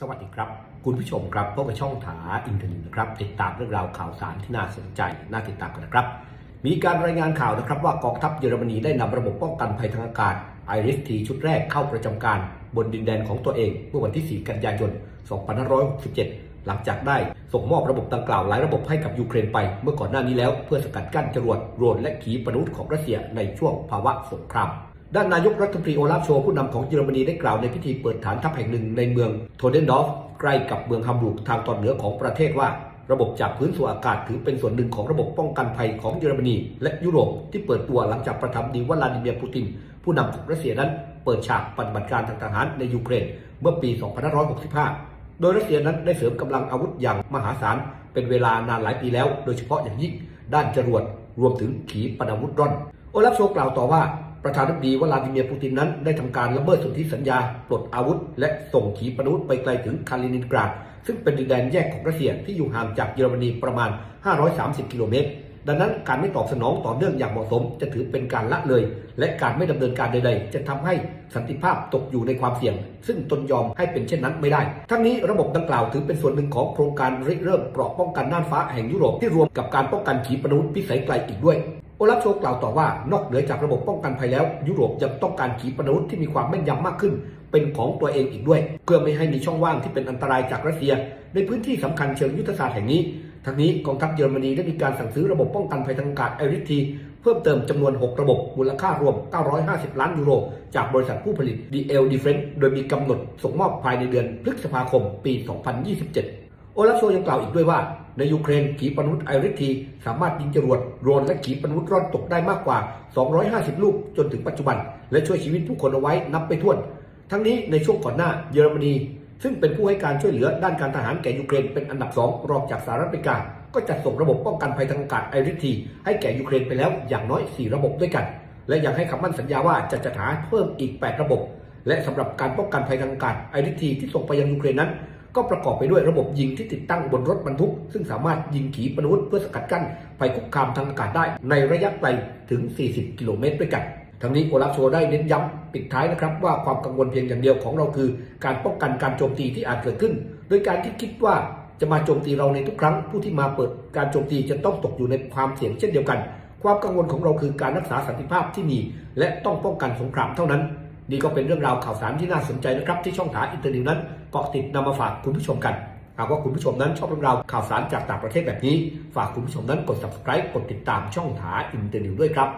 สวัสดีครับ คุณผู้ชมครับพบกับช่องถาอินเทอร์เน็ตนะครับ ติดตามเรื่องราวข่าวสารที่น่าสนใจน่าติดตามกันนะครับ มีการรายงานข่าวนะครับ ว่ากองทัพเยอรมนีได้นำระบบป้องกันภัยทางอากาศไอริสทีชุดแรกเข้าประจำการบนดินแดนของตัวเองเมื่อวันที่ 4 กันยายน 2567 หลังจากได้ส่งมอบระบบดังกล่าวหลายระบบให้กับยูเครนไป เมื่อก่อนหน้านี้แล้วเพื่อสกัดกั้นจรวดโรนและขีปนาวุธของรัสเซียในช่วงภาวะสงคราม ด้านนายกรัฐมนตรีโอลาฟโชผู้นำของเยอรมนีได้กล่าวในพิธีเปิดฐานทัพแห่งหนึ่งในเมืองโทเดนดอฟใกล้กับเมืองฮัมบูร์กทางตอนเหนือของประเทศว่า ระบบจากพื้นสู่อากาศถือเป็นส่วนหนึ่งของระบบป้องกันภัยของเยอรมนี และยุโรปที่เปิดตัวหลังจากประธานาธิบดีวลาดิเมียร์ปูติน ผู้นำของรัสเซียนั้น เปิดฉากปฏิบัติการทางทหารในยูเครนเมื่อปี 2565 โดยรัสเซียนั้นได้เสริมกำลังอาวุธอย่างมหาศาลเป็นเวลานานหลายปีแล้ว โดยเฉพาะอย่างยิ่งด้านจรวดรวมถึงขีปนาวุธร่อน โอลาฟโชกล่าวต่อว่า ประธานาธิบดีวลาดิเมียร์ปูตินนั้นได้ทำการละเมิดสนธิสัญญาปลดอาวุธ และส่งขีปนาวุธไปไกลถึงคาลินินกราด ซึ่งเป็นดินแดนแยกของรัสเซียที่อยู่ห่างจากเยอรมนีประมาณ 530 กิโลเมตร ดังนั้นการไม่ตอบสนองต่อเนื่องอย่างเหมาะสม จะถือเป็นการละเลย และการไม่ดำเนินการใดๆ จะทำให้สันติภาพตกอยู่ในความเสี่ยง ซึ่งตนยอมให้เป็นเช่นนั้นไม่ได้ ทั้งนี้ระบบดังกล่าวถือเป็นส่วนหนึ่งของโครงการริเริ่มเกราะป้องกันน่านฟ้าแห่งยุโรปที่รวมกับการป้องกันขีปนาวุธพิสัยไกลอีกด้วย โอลาฟโชกล่าวต่อว่านอกเหนือจากระบบป้องกันภัยแล้ว ยุโรปยังต้องการขีปนาวุธที่มีความแม่นยำมากขึ้น เป็นของตัวเองอีกด้วย เพื่อไม่ให้มีช่องว่างที่เป็นอันตรายจากรัสเซีย ในพื้นที่สำคัญเชิงยุทธศาสตร์แห่งนี้ทั้งนี้กองทัพเยอรมนีได้มีการสั่งซื้อระบบป้องกันภัยทางอากาศไอริทีเพิ่มเติมจำนวน 6 ระบบมูลค่ารวม 950 ล้านยูโร จากบริษัทผู้ผลิต DL Defense โดยมีกำหนดส่งมอบภายในเดือนพฤษภาคมปี 2027 โอลาฟโชยังกล่าวอีกด้วยว่า ในยูเครนขีปนาวุธไอริทีสามารถยิงจรวดโดรนและขีปนาวุธร่อนตกได้มากกว่า 250 ลูกจนถึงปัจจุบัน และช่วยชีวิตผู้คนเอาไว้นับไปถ้วน ทั้งนี้ในช่วงก่อนหน้าเยอรมนี ซึ่งเป็นผู้ให้การช่วยเหลือด้านการทหารแก่ยูเครนเป็นอันดับสองรองจากสหรัฐอเมริกา ก็จัดส่งระบบป้องกันภัยทางอากาศไอริทีให้แก่ยูเครนไปแล้วอย่างน้อย 4 ระบบด้วยกัน และยังให้คำมั่นสัญญาว่าจะจัดหาเพิ่มอีก 8 ระบบ และสำหรับการป้องกันภัยทางอากาศไอริทีที่ส่งไปยังยูเครนนั้น ก็ประกอบไปด้วยระบบยิงที่ติดตั้งบนรถบรรทุก ซึ่งสามารถยิงขีปนาวุธเพื่อสกัดกั้นภัยคุกคามทางอากาศได้ ในระยะไกลถึง 40 กิโลเมตรด้วยกันทั้งนี้โอลาฟโชได้เน้นย้ำปิดท้ายนะครับว่าความกังวลเพียงอย่างเดียวของเราคือ การป้องกันการโจมตีที่อาจเกิดขึ้น โดยการที่คิดว่าจะมาโจมตีเราในทุกครั้งผู้ที่มาเปิดการโจมตีจะต้องตกอยู่ในความเสี่ยงเช่นเดียวกัน ความกังวลของเราคือการรักษาสันติภาพที่มี และต้องป้องกันสงครามเท่านั้น นี่ก็เป็นเรื่องราวข่าวสารที่น่าสนใจนะครับ ที่ช่องทางอินเทอร์เน็ตนั้นเกาะติดนำมาฝากคุณผู้ชมกันหากว่าคุณผู้ชมนั้นชอบเรื่องราวข่าวสารจากต่างประเทศแบบนี้ ฝากคุณผู้ชมนั้นกด subscribe กดติดตามช่องทางอินเทอร์เน็ตด้วยครับ